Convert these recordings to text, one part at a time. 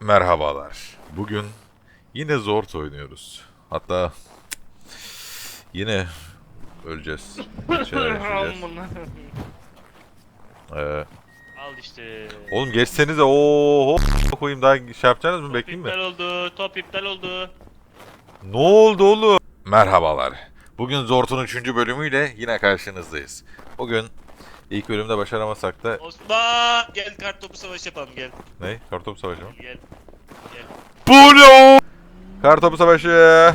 Merhabalar. Bugün yine Zort oynuyoruz. Hatta yine öleceğiz. Şeyler yaşayacağız. Ee, Al işte. oğlum geçsenize ooo koyayım daha şey yapacaksınız mı Top bekleyeyim mi? iptal oldu. Top iptal oldu. Ne oldu oğlum? Merhabalar. Bugün Zort'un 3. bölümüyle yine karşınızdayız. Bugün ilk bölümde başaramasak da... Osman gel kart topu savaşı yapalım gel. Ne? Kartopu savaşı mı? Gel. Gel. Bu ne o? Kartopu savaşı.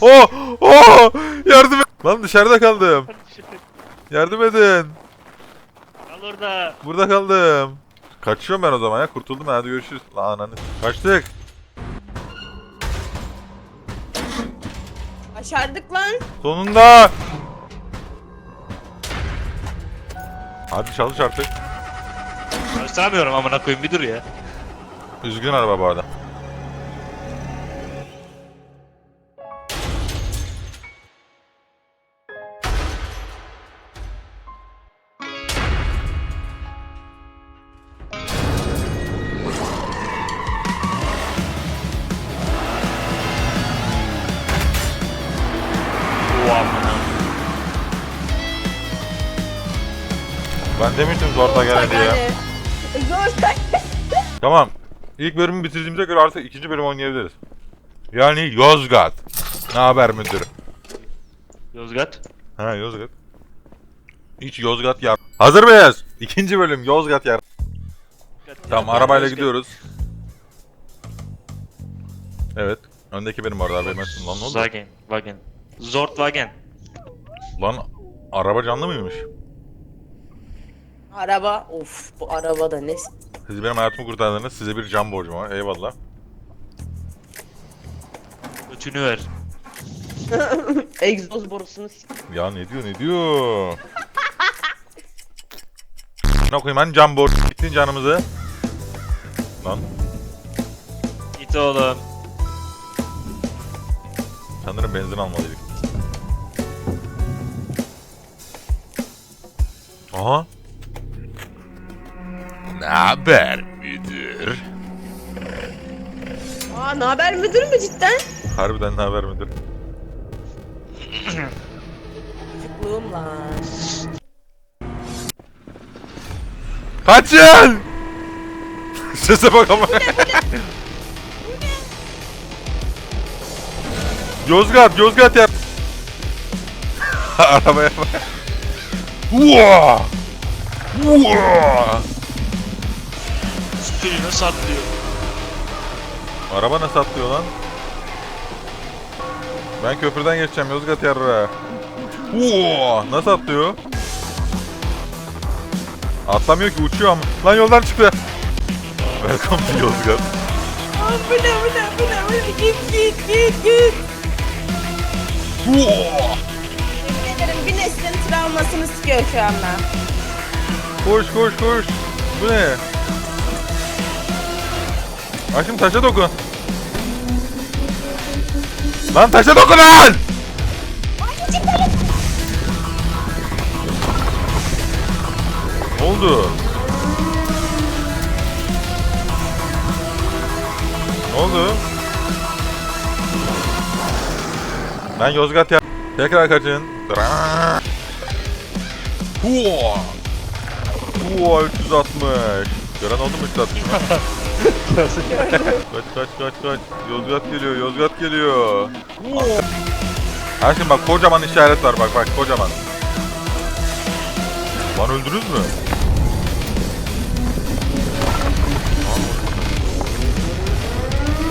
oh! Oh! Yardım et! Lan dışarıda kaldım. Yardım edin. Al orada. Burada kaldım. Kaçıyorum ben o zaman ya. Kurtuldum ben. Hadi görüşürüz. Lan ananı. Kaçtık. Başardık lan. Sonunda. Hadi çalış artık. Sığamıyorum amına koyayım bir dur ya. Üzgün araba bu arada. Ben demiştim Zort'a gelen diye. Yani. Zor. Tamam. İlk bölümü bitirdiğimize göre artık ikinci bölüm oynayabiliriz. Yani Yozgat. Ne haber müdürüm? Yozgat. Ha Yozgat. Hiç Yozgat yar. Hazır mıyız? İkinci bölüm Yozgat yar. Tamam arabayla gidiyoruz. Evet. Öndeki benim orada haberim. Lan ne oldu? Wagen. Wagen. Zort Wagen. Lan araba canlı mıymış? Araba. Of bu araba da ne? Siz benim hayatımı kurtardınız. Size bir can borcum var. Eyvallah. Götünü ver. Egzoz borusunu s- Ya ne diyor ne diyor? ne koyayım ben can borcu bittin canımızı. Lan Git oğlum. sanırım benzin almalıydık. Aha. Ne haber müdür? Aa ne haber müdür mü cidden? Harbiden ne haber müdür? Çocukluğum lan. Kaçın! Sese bak ama. Yozgat, Yozgat yap. Arabaya bak. Uaa! Uaa! Süpürü nasıl atlıyor? Araba nasıl atlıyor lan? Ben köprüden geçeceğim Yozgat yarra. Uaa! Nasıl atlıyor? Atlamıyor ki uçuyor ama. Lan yoldan çıktı. Welcome to Yozgat. Bu ne bu ne bu ne bu ne? Git git git git. Uaa! Yemin ederim bir neslin travmasını sıkıyor şu anda. Koş koş koş. Bu ne? Aşkım taşa dokun. Lan taşa dokun lan! Ne oldu? Ne oldu? Ben Yozgat ya. Tekrar kaçın. Dra- Hua! Hua 360. Gören oldu mu 360 mı? kaç kaç kaç kaç. Yozgat geliyor, Yozgat geliyor. Aşkım bak kocaman işaret var bak bak kocaman. Lan öldünüz mü?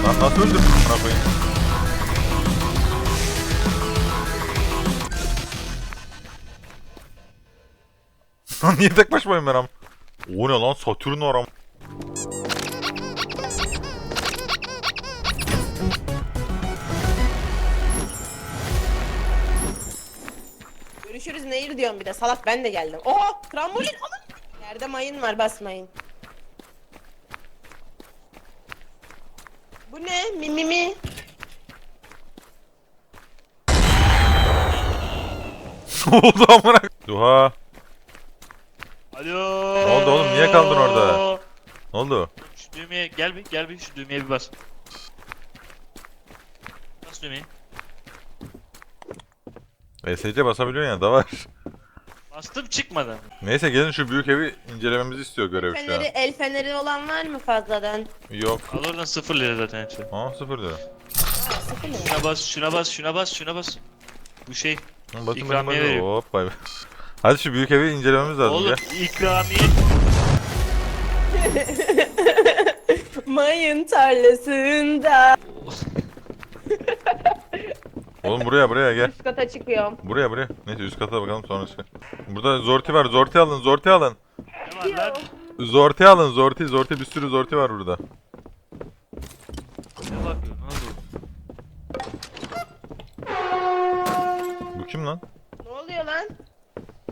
Lan nasıl öldürdün bana koyayım? Lan niye tek başımayım ben am? O ne lan Satürn var am. Görüşürüz nehir diyorum bir de salak ben de geldim. Oha trambolin alın. Yerde mayın var basmayın. Bu ne? Mi mi mi? Ne oldu amına? Duha. Alo. Ne oldu oğlum? Niye kaldın orada? Ne oldu? Şu düğmeye gel bir gel bir şu düğmeye bir bas. Bas düğmeyi. ESC basabiliyorsun ya da var. Bastım çıkmadı. Neyse gelin şu büyük evi incelememizi istiyor görev şu Feneri, an. el feneri olan var mı fazladan? Yok. Al oradan sıfır lira zaten hepsi. Aa sıfır lira. Aa, sıfır mı? Şuna bas, şuna bas, şuna bas, şuna bas. Bu şey. Hı, Bakın İkramiye bakın veriyor. Hop bay bay. Hadi şu büyük evi incelememiz lazım Oğlum gel. ikramiye. Mayın tarlasında. Oğlum buraya buraya gel. Üst kata çıkıyorum. Buraya buraya. Neyse üst kata bakalım sonra çıkar. Burada zorti var. Zorti alın. Zorti alın. Ne var lan? Zorti alın. Zorti. Zorti bir sürü zorti var burada. Ne bakıyorsun? Ne oldu? Bu kim lan? Ne oluyor lan?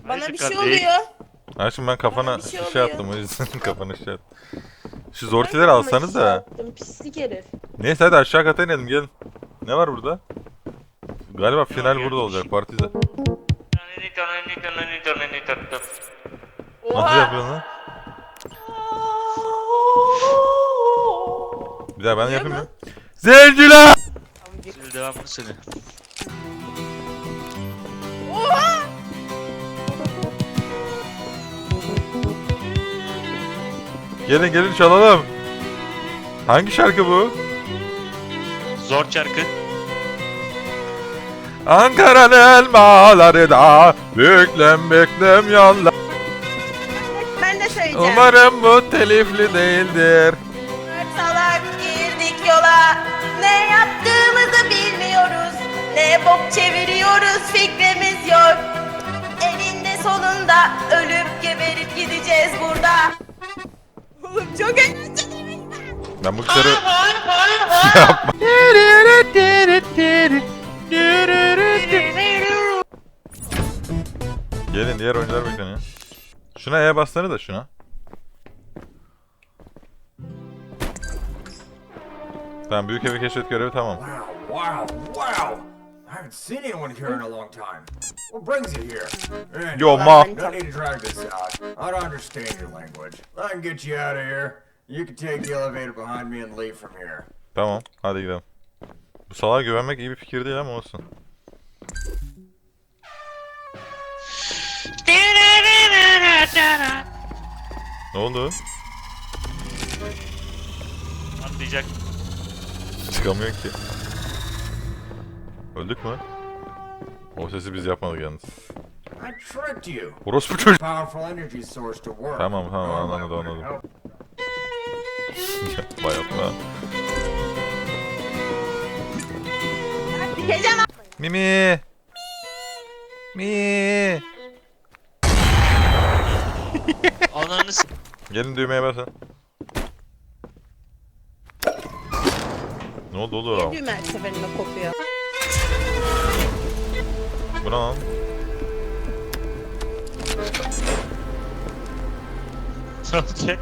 Bana bir şey oluyor. Şimdi ben kafana Bana bir şey, şey oluyor. yaptım o yüzden kafana şey yaptım. Şu zortileri alsanız da. Yaptım, Pislik herif. Neyse hadi aşağı kata inelim gelin. Ne var burada? Galiba final burada olacak partide. Nasıl Oha. yapıyorsun lan? Bir daha ben yapayım ya. Zenciler! Şimdi devamını söyle. Oha! Gelin gelin çalalım. Hangi şarkı bu? Zor çarkı. Ankara'nın elmaları da büklüm büklüm yollar. Ben de söyleyeceğim. Umarım bu telifli değildir. Salak girdik yola. Ne yaptığımızı bilmiyoruz. Ne bok çeviriyoruz fikrimiz yok. Elinde sonunda ölüp geberip gideceğiz burada. Oğlum çok eğlenceli. Ben bu gitarı... Gelin diğer oyuncular bekleniyor. Şuna E basları da şuna. Tamam büyük evi keşfet görevi tamam. Wow, wow, wow! I haven't seen anyone here in a long time. What brings you here? And Yo ma. No need to drag this out. I don't understand your language. I can get you out of here. You can take the elevator behind me and leave from here. Tamam hadi gidelim. Bu salağa güvenmek iyi bir fikir değil ama olsun. Ne oldu? Atlayacak. Çıkamıyor ki. Öldük mü? O sesi biz yapmadık yalnız. I tricked you. Orospu çocuk. Powerful energy source to work. Tamam, tamam, anladım, anladım. Yapma yapma. Mimi. Mi. Ananı s- Gelin düğmeye basın. Ne oldu oğlum? Düğme her seferinde kopuyor. Bu ne lan? Ne olacak?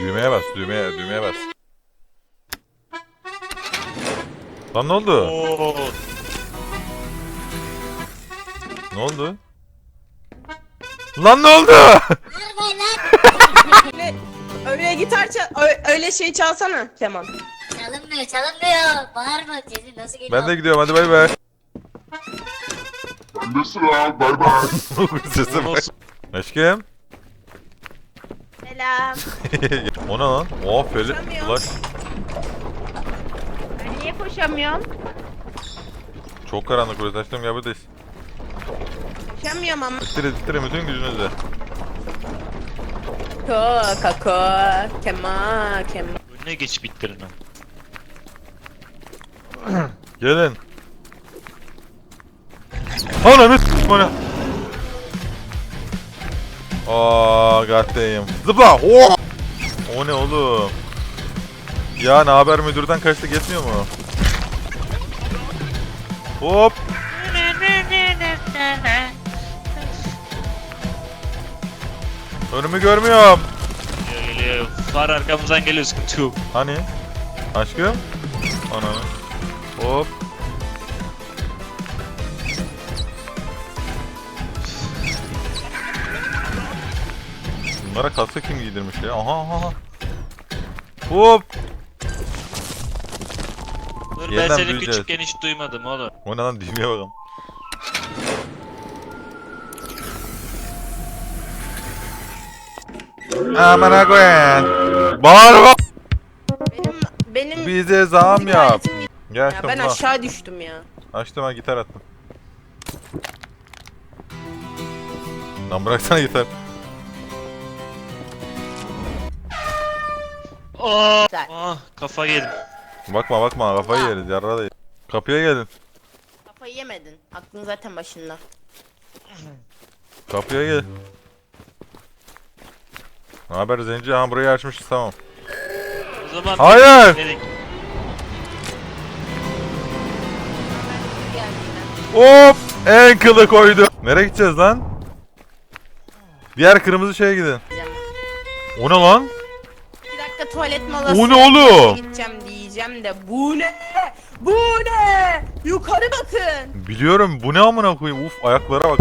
Düğmeye bas, düğmeye, düğmeye bas. Lan ne oldu? Oo. Ne oldu? Lan ne oldu? Öyle, öyle gitar çal, ö- öyle şey çalsana Kemal. Çalınmıyor, çalınmıyor. Bağırma Cezim nasıl geliyor? ben de gidiyorum hadi bay bay. Bende sıra bay bay. Sese bak. Olsun. Aşkım. Selam. o ne lan? Oh feli. Koşamıyor. Ulaş. Ben niye koşamıyorum? Çok karanlık burası aşkım gel buradayız. Koşamıyorum ama. İttire ittire bütün gücünüzle. Ko, kako, kema, kema. Önüne geç bittirin lan. Gelin. Ananı s**tim bana. Aa, goddamn. Zıpla. Oh! O ne oğlum? Ya ne haber müdürden kaçtık yetmiyor mu? Hop. Önümü görmüyorum. Geliyor geliyor. Var arkamızdan geliyor sıkıntı yok. Hani? Aşkım? Ananı. Hop. Bunlara kasa kim giydirmiş ya? Aha aha. aha. Hop. Dur ben Yeniden seni büyüyeceğiz. küçükken hiç duymadım oğlum. O ne lan düğmeye bakalım. Amına koyayım. Bağırma. Benim benim Bize zam müzik yap. aletim Gel ya. açtım Ben lan. aşağı düştüm ya. Açtım ha gitar attım. Lan bıraksana gitar. Aa, Güzel. ah, kafa yedim. Bakma bakma kafayı Allah. yeriz yarra değil. Kapıya gelin. Kafayı yemedin. Aklın zaten başında. Kapıya gel. Ne haber Zenci? Ha burayı açmışız tamam. O zaman Hayır! Dedik. Hop! En kılı koydu. Nereye gideceğiz lan? Diğer kırmızı şeye gidin. O ne lan? Bir dakika tuvalet molası. O ne oğlum? Gideceğim diyeceğim de bu ne? Bu ne? Yukarı bakın. Biliyorum bu ne amına koyayım. Uf ayaklara bak.